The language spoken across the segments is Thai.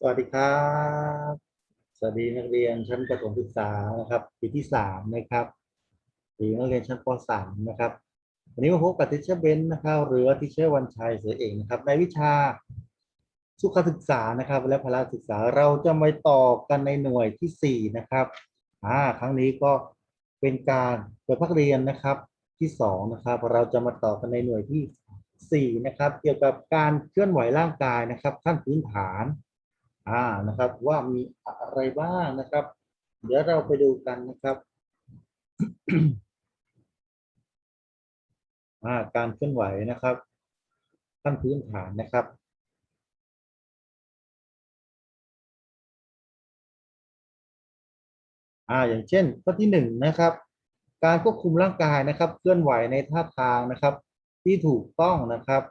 สวัสดีครับ สวัสดีนักเรียนชั้นประถมศึกษานะครับ ปีที่สามนะครับหรือนักเรียนชั้นปสามนะครับ วันนี้มาพบกับทิเชอร์เบนซ์นะครับ หรือว่าทิเชอร์วันชัยเสือเองนะครับ ในวิชาสุขศึกษานะครับ และพละศึกษาเราจะมาต่อกันในหน่วยที่สี่นะครับอ่าครั้งนี้ก็เป็นการเปิดพักเรียนนะครับที่สองนะครับ เราจะมาต่อกันในหน่วยที่สี่นะครับ เกี่ยวกับการเคลื่อนไหวร่างกายนะครับขั้นพื้นฐาน อ่านะครับ ว่ามีอะไรบ้างนะครับ เดี๋ยวเราไปดูกันนะครับอ่าการเคลื่อนไหวนะครับขั้นพื้นฐานนะครับอ่าอย่างเช่นข้อที่หนึ่งนะครับ การควบคุมร่างกายนะครับ เคลื่อนไหวในท่าทางนะครับ ที่ถูกต้องนะครับ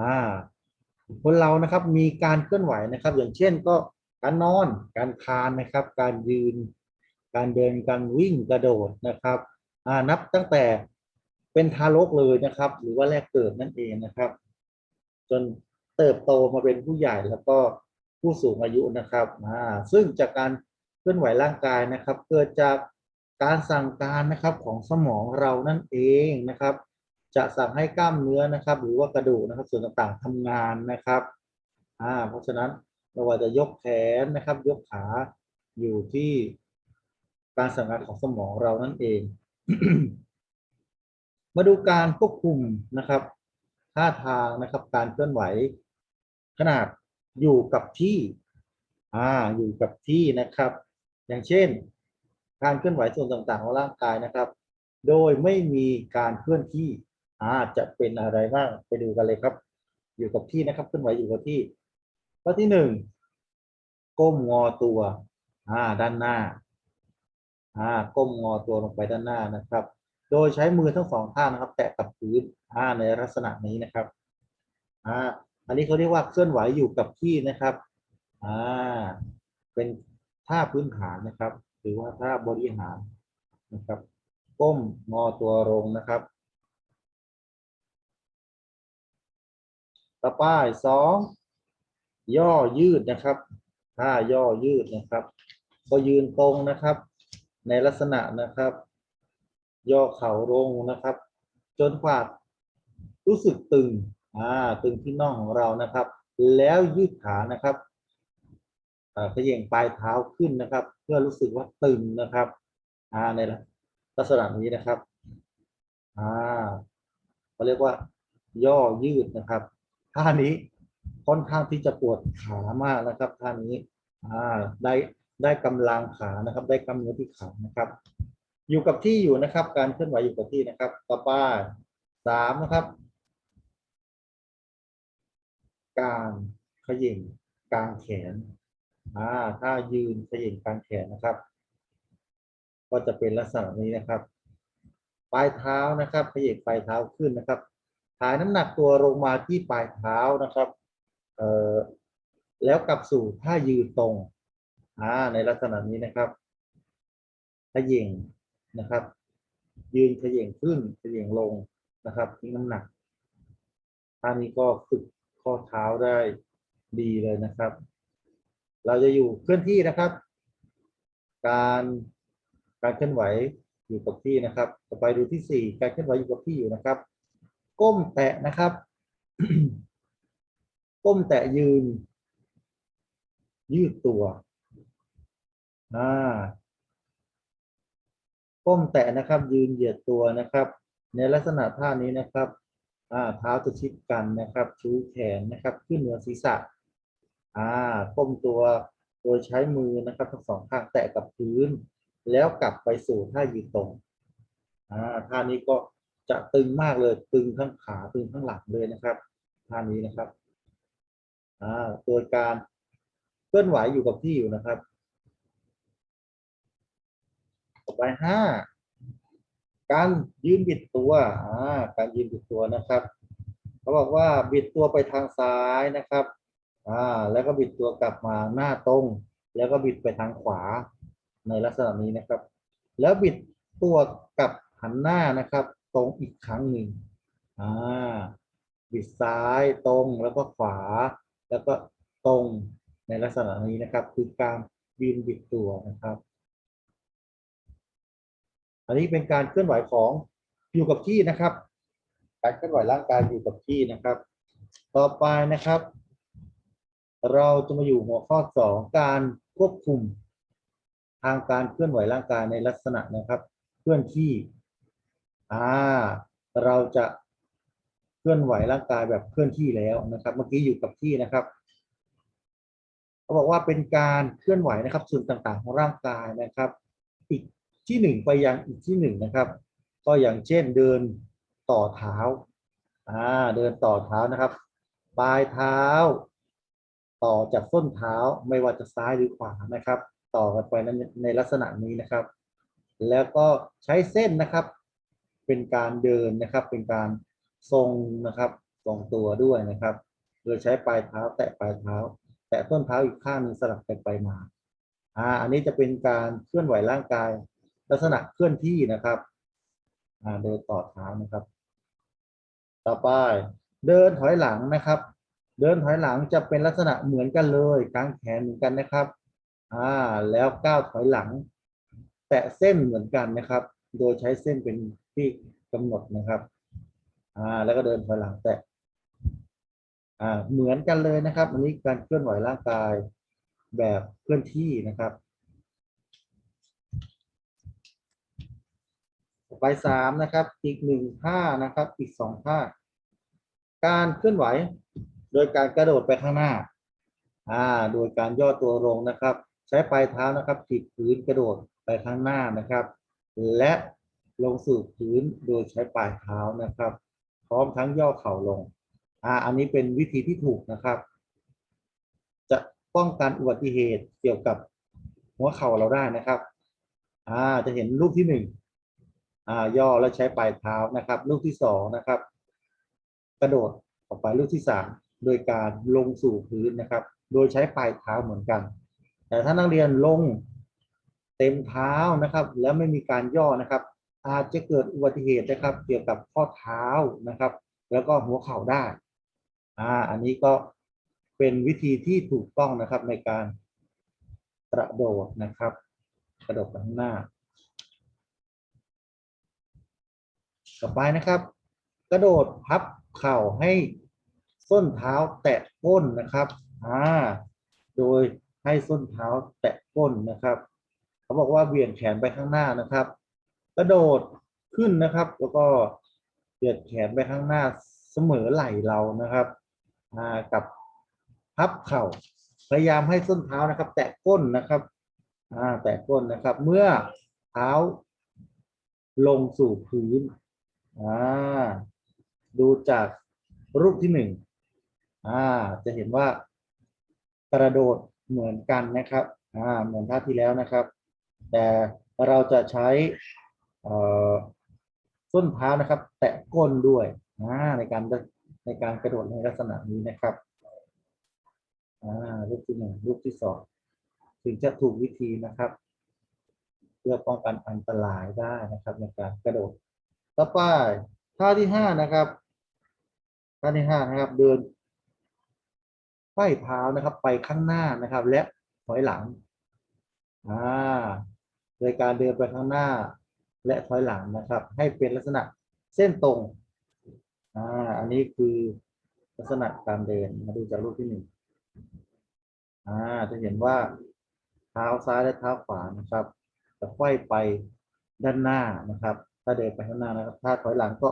อ่า คนเรานะครับมีการเคลื่อนไหวนะครับ อย่างเช่นก็การนอนการคลานนะครับ การยืน การเดินการวิ่งกระโดดนะครับนับตั้งแต่เป็นทารกเลยนะครับ หรือว่าแรกเกิดนั่นเองนะครับ จนเติบโตมาเป็นผู้ใหญ่แล้วก็ผู้สูงอายุนะครับอ่าซึ่งจากการเคลื่อนไหวร่างกายนะครับ เกิดจากการสั่งการนะครับของสมองเรานั่นเองนะครับ จะสั่งให้กล้ามเนื้อนะครับ หรือว่ากระดูกนะครับ ส่วนต่างๆทำงานนะครับอ่าเพราะฉะนั้นไม่ว่าจะยกแขนนะครับ ยกขาอยู่ที่การสั่งงานของสมองเรานั่นเอง มาดูการควบคุมนะครับท่าทางนะครับ การเคลื่อนไหว ขนาดอยู่กับที่อ่าอยู่กับที่นะครับ อย่างเช่น การเคลื่อนไหวส่วนต่างๆของร่างกายนะครับ โดยไม่มีการเคลื่อนที่ อาจจะเป็นอะไรบ้างไปดูกันเลยครับ อยู่กับที่นะครับเคลื่อนไหวอยู่กับที่ข้อที่หนึ่งก้มงอตัวอ่าด้านหน้าอ่าก้มงอตัวลงไปด้านหน้านะครับ โดยใช้มือทั้งสองข้างนะครับ แตะกับพื้นอ่าในลักษณะนี้นะครับอ่าอันนี้เขาเรียกว่าเคลื่อนไหวอยู่กับที่นะครับอ่าเป็นท่าพื้นฐานนะครับ หรือว่าท่าบริหารนะครับ ก้มงอตัวลงนะครับ ต่อไปสองย่อยืดนะครับท่าย่อยืดนะครับ ก็ยืนตรงนะครับ ในลักษณะนะครับ ย่อเข่าลงนะครับ จนกว่ารู้สึกตึงอ่าตึงที่น่องของเรานะครับ แล้วยืดขานะครับเขย่งปลายเท้าขึ้นนะครับ เพื่อรู้สึกว่าตึงนะครับอ่าในลักษณะนี้นะครับอ่าเขาเรียกว่าย่อยืดนะครับ ท่านี้ค่อนข้างที่จะปวดขามากนะครับท่านี้อ่าได้ได้กำลังขานะครับ ได้กล้ามเนื้อที่ขานะครับ อยู่กับที่อยู่นะครับ การเคลื่อนไหวอยู่กับที่นะครับ ต่อไปสามนะครับ การเขย่งกลางแขนอ่าถ้ายืนเขย่งกลางแขนนะครับ ก็จะเป็นลักษณะนี้นะครับ ปลายเท้านะครับเขย่งปลายเท้าขึ้นนะครับ ถ่ายน้ำหนักตัวลงมาที่ปลายเท้านะครับเอ่อแล้วกลับสู่ท่ายืนตรงอ่าในลักษณะนี้นะครับเขย่งนะครับ ยืนเขย่งขึ้นเขย่งลงนะครับทิ้งน้ำหนักท่านี้ก็ฝึกข้อเท้าได้ดีเลยนะครับ เราจะอยู่เคลื่อนที่นะครับ การการเคลื่อนไหวอยู่กับที่นะครับ ต่อไปดูที่สี่การเคลื่อนไหวอยู่กับที่อยู่นะครับ ก้มแตะนะครับ ก้มแตะยืน ยืดตัวอ่าก้มแตะนะครับ ยืนเหยียดตัวนะครับ ในลักษณะท่านี้นะครับอ่าเท้าจะชิดกันนะครับ ชูแขนนะครับ ขึ้นเหนือศีรษะอ่าก้มตัวโดยใช้มือนะครับทั้งสองข้างแตะกับพื้น แล้วกลับไปสู่ท่ายืนตรงอ่าท่านี้ก็ จะตึงมากเลยตึงทั้งขาตึงทั้งหลังเลยนะครับท่านี้นะครับอ่าโดยการเคลื่อนไหวอยู่กับที่อยู่นะครับต่อไปห้าการยืนบิดตัวอ่าการยืนบิดตัวนะครับเขาบอกว่าบิดตัวไปทางซ้ายนะครับอ่าแล้วก็บิดตัวกลับมาหน้าตรง แล้วก็บิดไปทางขวาในลักษณะนี้นะครับ แล้วบิดตัวกลับหันหน้านะครับ ตรงอีกครั้งหนึ่งอ่าบิดซ้ายตรงแล้วก็ขวา แล้วก็ตรงในลักษณะนี้นะครับ คือการยืนบิดตัวนะครับ อันนี้เป็นการเคลื่อนไหวของอยู่กับที่นะครับการเคลื่อนไหวร่างกายอยู่กับที่นะครับ ต่อไปนะครับ เราจะมาอยู่หัวข้อสองการควบคุม ทางการเคลื่อนไหวร่างกายในลักษณะนะครับ เคลื่อนที่ อ่า เราจะเคลื่อนไหวร่างกายแบบเคลื่อนที่แล้วนะครับ เมื่อกี้อยู่กับที่นะครับเขาบอกว่าเป็นการเคลื่อนไหวนะครับ ส่วนต่างๆ ของร่างกายนะครับ อีกที่หนึ่งไปยังอีกที่หนึ่งนะครับ ก็อย่างเช่นเดินต่อเท้าอ่าเดินต่อเท้านะครับ ปลายเท้า ต่อจากส้นเท้าไม่ว่าจะซ้ายหรือขวานะครับ ต่อกันไปในในลักษณะนี้นะครับ แล้วก็ใช้เส้นนะครับ เป็นการเดินนะครับ เป็นการทรงนะครับทรงตัวด้วยนะครับ โดยใช้ปลายเท้า แตะปลายเท้า แตะต้นเท้าอีกข้างหนึ่งสลับกันไปมาอ่าอันนี้จะเป็นการเคลื่อนไหวร่างกาย ลักษณะเคลื่อนที่นะครับอ่าเดินต่อเท้านะครับ ต่อไปเดินถอยหลังนะครับ เดินถอยหลังจะเป็นลักษณะเหมือนกันเลยกางแขนเหมือนกันนะครับอ่าแล้วก้าวถอยหลัง แตะเส้นเหมือนกันนะครับ โดยใช้เส้นเป็น ที่กำหนดนะครับ อ่า แล้วก็เดินถอยหลังแตะอ่า เหมือนกันเลยนะครับ อันนี้การเคลื่อนไหวร่างกายแบบเคลื่อนที่นะครับไปสามนะครับ อีกหนึ่งท่านะครับ อีกสองท่า การเคลื่อนไหว โดยการกระโดดไปข้างหน้า อ่า โดยการย่อตัวลงนะครับ ใช้ปลายเท้านะครับติดพื้นกระโดดไปข้างหน้านะครับ และ ลงสู่พื้นโดยใช้ปลายเท้านะครับ พร้อมทั้งย่อเข่าลงอ่าอันนี้เป็นวิธีที่ถูกนะครับ จะป้องกันอุบัติเหตุเกี่ยวกับหัวเข่าเราได้นะครับอ่าจะเห็นรูปที่หนึ่งอ่าย่อแล้วใช้ปลายเท้านะครับ รูปที่สองนะครับ กระโดดออกไปลูกที่สามโดยการลงสู่พื้นนะครับ โดยใช้ปลายเท้าเหมือนกัน แต่ถ้านักเรียนลงเต็มเท้านะครับ แล้วไม่มีการย่อนะครับ อาจจะเกิดอุบัติเหตุนะครับ เกี่ยวกับข้อเท้านะครับ แล้วก็หัวเข่าได้อ่าอันนี้ก็เป็นวิธีที่ถูกต้องนะครับในการกระโดดนะครับ กระโดดไปข้างหน้า ต่อไปนะครับ กระโดดพับเข่าให้ส้นเท้าแตะก้นนะครับอ่าโดยให้ส้นเท้าแตะก้นนะครับ เขาบอกว่าเบี่ยงแขนไปข้างหน้านะครับ ระโดดขึ้นนะครับ แล้วก็เบียงแขนไปข้างหน้าเสมอไหล่เรานะครับกับพับเข่าพยายามให้ส้นเท้านะครับ แตะก้นนะครับแตะก้นนะครับ เมื่อเท้าลงสู่พื้นดูจากรูปที่หนึ่งจะเห็นว่ากระโดดเหมือนกันนะครับเหมือนท่าที่แล้วนะครับ แต่เราจะใช้ ส้นเท้านะครับ แตะก้นด้วยในการในการกระโดดในลักษณะนี้นะครับรูปที่หนึ่งรูปที่สองถึงจะถูกวิธีนะครับ เพื่อป้องกันอันตรายได้นะครับ ในการกระโดดต่อไปท่าที่ห้านะครับท่าที่ห้านะครับเดินไขว้เท้านะครับ ไปข้างหน้านะครับ และถอยหลังอ่าโดยการเดินไปข้างหน้า และถอยหลังนะครับ ให้เป็นลักษณะเส้นตรงอ่าอันนี้คือลักษณะการเดินมาดูจากรูปที่หนึ่งอ่าจะเห็นว่าเท้าซ้ายและเท้าขวานะครับ จะไขว้ไปด้านหน้านะครับ ถ้าเดินไปข้างหน้านะครับ ถ้าถอยหลังก็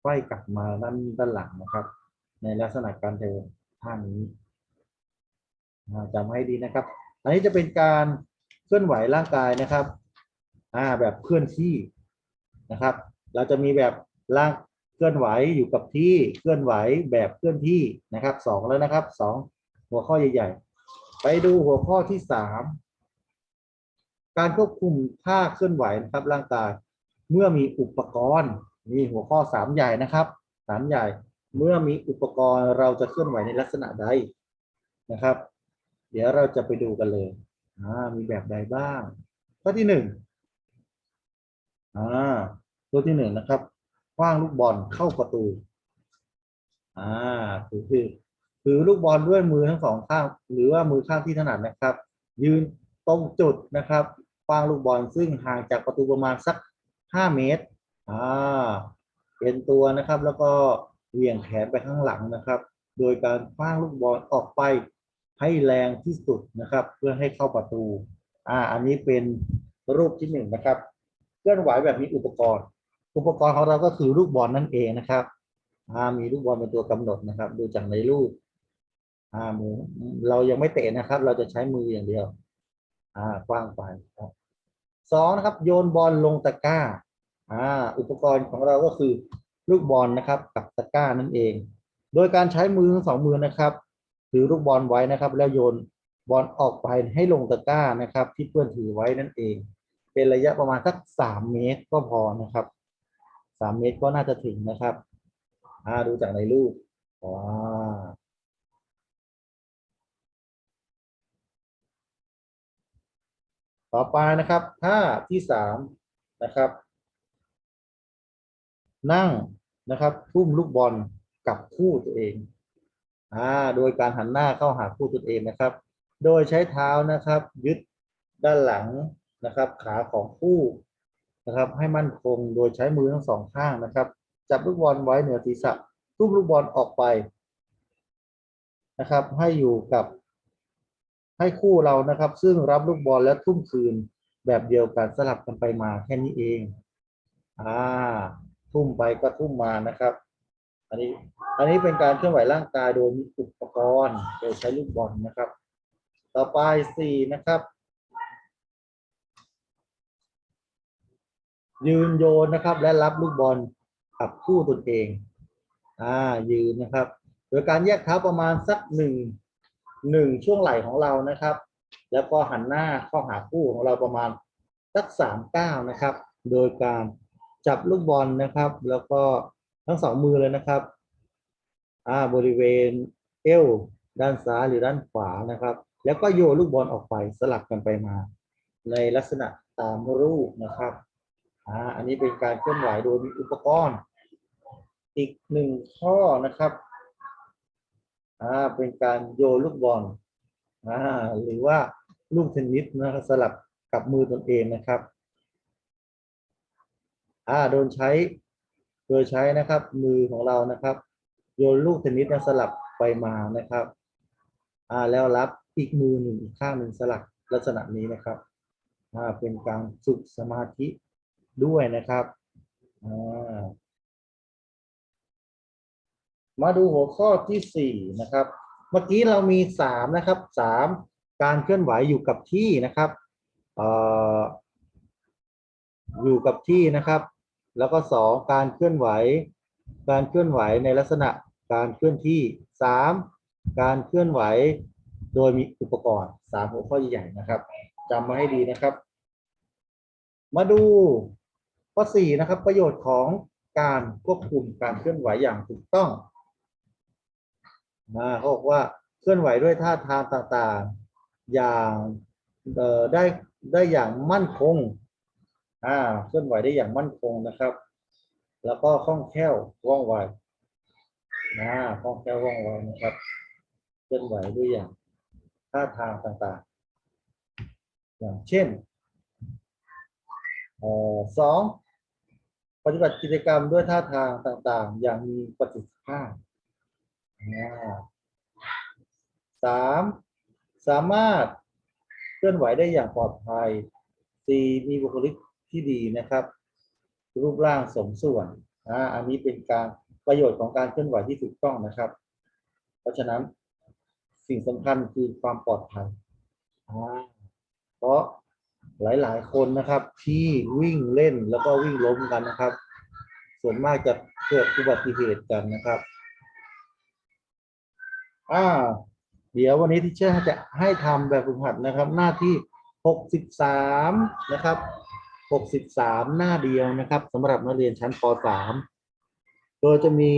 ไขว้กลับมาด้านด้านหลังนะครับ ในลักษณะการเดินท่านี้จำให้ดีนะครับ อันนี้จะเป็นการเคลื่อนไหวร่างกายนะครับ อ่าแบบเคลื่อนที่นะครับ เราจะมีแบบร่างเคลื่อนไหวอยู่กับที่เคลื่อนไหวแบบเคลื่อนที่นะครับสองแล้วนะครับสองหัวข้อใหญ่ ๆ ไปดูหัวข้อที่สามการควบคุมท่าเคลื่อนไหวนะครับร่างกาย เมื่อมีอุปกรณ์มีหัวข้อสามใหญ่นะครับสามใหญ่ เมื่อมีอุปกรณ์เราจะเคลื่อนไหวในลักษณะใดนะครับ เดี๋ยวเราจะไปดูกันเลยอ่ามีแบบใดบ้าง ข้อที่หนึ่ง อ่าตัวที่หนึ่งนะครับคว้างลูกบอลเข้าประตู อ่าคือคือถือลูกบอลด้วยมือทั้งสองข้าง หรือว่ามือข้างที่ถนัดนะครับ ยืนตรงจุดนะครับคว้างลูกบอลซึ่งห่างจากประตูประมาณสัก5เมตร อ่าเป็นตัวนะครับ แล้วก็เหวี่ยงแขนไปข้างหลังนะครับ โดยการคว้างลูกบอลออกไปให้แรงที่สุดนะครับ เพื่อให้เข้าประตู อ่า อันนี้เป็นรูปที่หนึ่งนะครับ เคลื่อนไหวแบบมีอุปกรณ์ อุปกรณ์ของเราก็คือลูกบอลนั่นเองนะครับมีลูกบอลเป็นตัวกำหนดนะครับ ดูจากในรูปมือเรายังไม่เตะนะครับ เราจะใช้มืออย่างเดียว อ่ากว้างไปครับสองนะครับ โยนบอลลงตะกร้า อ่า อุปกรณ์ของเราก็คือลูกบอลนะครับ กับตะกร้านั่นเอง โดยการใช้มือทั้งสองมือนะครับถือลูกบอลไว้นะครับ แล้วโยนบอลออกไปให้ลงตะกร้านะครับ ที่เพื่อนถือไว้นั่นเอง เป็นระยะประมาณสักสามเมตรก็พอนะครับสามเมตรก็น่าจะถึงนะครับอ่าดูจากในรูปว้าต่อไปนะครับท่าที่สามนะครับ นั่งนะครับทุ่มลูกบอลกับคู่ตัวเองอ่าโดยการหันหน้าเข้าหาคู่ตัวเองนะครับ โดยใช้เท้านะครับ ยึดด้านหลัง นะครับ ขาของคู่นะครับ ให้มั่นคงโดยใช้มือทั้งสองข้างนะครับ จับลูกบอลไว้เหนือศีรษะทุ่มลูกบอลออกไปนะครับ ให้อยู่กับให้คู่เรานะครับ ซึ่งรับลูกบอลและทุ่มคืนแบบเดียวกันสลับกันไปมาแค่นี้เองอ่าทุ่มไปก็ทุ่มมานะครับ อันนี้อันนี้เป็นการเคลื่อนไหวร่างกายโดยมีอุปกรณ์โดยใช้ลูกบอลนะครับ ต่อไปสี่นะครับ ยืนโยนนะครับ และรับลูกบอลกับคู่ตนเอง อ่า ยืนนะครับ โดยการแยกเท้าประมาณสักหนึ่งหนึ่งช่วงไหล่ของเรานะครับ แล้วก็หันหน้าเข้าหาคู่ของเราประมาณสักสามเก้าวนะครับ โดยการจับลูกบอลนะครับ แล้วก็ทั้งสองมือเลยนะครับ อ่า บริเวณเอวด้านซ้ายหรือด้านขวานะครับ แล้วก็โยนลูกบอลออกไปสลับกันไปมา ในลักษณะตามรูปนะครับ อ่าอันนี้เป็นการเคลื่อนไหวโดยมีอุปกรณ์ อีกหนึ่งข้อนะครับอ่าเป็นการโยนลูกบอลอ่าหรือว่าลูกเทนนิสนะครับสลับกับมือตนเองนะครับอ่าโดนใช้โดยใช้นะครับมือของเรานะครับ โยนลูกเทนนิสนะสลับไปมานะครับอ่าแล้วรับอีกมือหนึ่งอีกข้างหนึ่งสลับลักษณะนี้นะครับอ่าเป็นการฝึกสมาธิ ด้วยนะครับามาดูหัวข้อที่สี่นะครับ เมื่อกี้เรามีสามนะครับสามการเคลื่อนไหวอยู่กับที่นะครับอยู่กับที่นะครับ แล้วก็สองการเคลื่อนไหว การเคลื่อนไหวในลักษณะการเคลื่อนที่สามการเคลื่อนไหวโดยมีอุปกรณ์สามหัวข้อใหญ่ๆนะครับจำมาให้ดีนะครับ มาดู ข้อสี่นะครับ ประโยชน์ของการควบคุมการเคลื่อนไหวอย่างถูกต้องนะเขาบอกว่าเคลื่อนไหวด้วยท่าทางต่างๆ อย่างได้ได้อย่างมั่นคงอ่าเคลื่อนไหวได้อย่างมั่นคงนะครับ แล้วก็คล่องแคล่วว่องไวนะคล่องแคล่วว่องไวนะครับ เคลื่อนไหวด้วยอย่างท่าทางต่างๆ อย่างเช่นเอ่อสอง ปฏิบัติกิจกรรมด้วยท่าทางต่าง ๆ อย่างมีประสิทธิภาพสามสามารถเคลื่อนไหวได้อย่างปลอดภัยสี่มีบุคลิกที่ดีนะครับ รูปร่างสมส่วนอ่าอันนี้เป็นการประโยชน์ของการเคลื่อนไหวที่ถูกต้องนะครับ เพราะฉะนั้นสิ่งสำคัญคือความปลอดภัยเพราะ หลาย ๆ คนนะครับ ที่วิ่งเล่นแล้วก็วิ่งล้มกันนะครับ ส่วนมากจะเกิดอุบัติเหตุกันนะครับอ่าเดี๋ยววันนี้ที่เชื่อจะให้ทำแบบฝึกหัดนะครับ หน้าที่หกสิบสามนะครับหกสิบสามหน้าเดียวนะครับสำหรับนักเรียนชั้นปสามโดยจะมี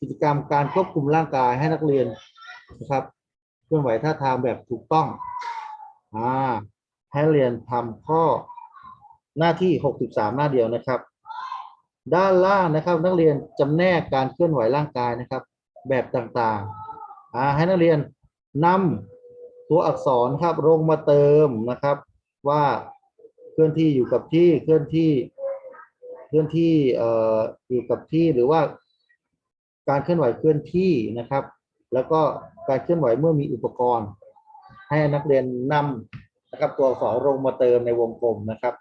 กิจกรรมการควบคุมร่างกายให้นักเรียนนะครับเคลื่อนไหวท่าทางแบบถูกต้อง อ่า ให้เรียนทำข้อหน้าที่หกสิบสามหน้าเดียวนะครับ ด้านล่างนะครับ นักเรียนจำแนกการเคลื่อนไหวร่างกายนะครับ แบบต่างๆให้นักเรียนนำตัวอักษรครับลงมาเติมนะครับ ว่าเคลื่อนที่อยู่กับที่เคลื่อนที่เคลื่อนที่อออยู่กับที่หรือว่า การเคลื่อนไหวเคลื่อนที่นะครับ แล้วก็การเคลื่อนไหวเมื่อมีอุปกรณ์ ให้นักเรียนนำ นะครับตัวอักษรลงมาเติมในวงกลมนะครับ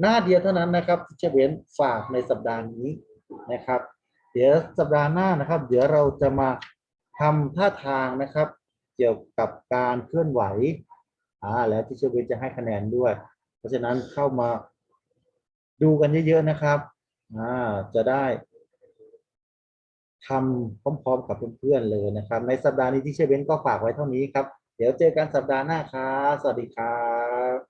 หน้าเดียวเท่านั้นนะครับที่จะเว้นฝากในสัปดาห์นี้นะครับ เดี๋ยวสัปดาห์หน้านะครับ เดี๋ยวเราจะมาทำท่าทางนะครับ เกี่ยวกับการเคลื่อนไหวอ่าแล้วที่เชเวนจะให้คะแนนด้วย เพราะฉะนั้นเข้ามาดูกันเยอะๆนะครับอ่าจะได้ทำพร้อมๆกับเพื่อนๆเลยนะครับ ในสัปดาห์นี้ที่เชเวนก็ฝากไว้เท่านี้ครับ เดี๋ยวเจอกันสัปดาห์หน้าครับ สวัสดีครับ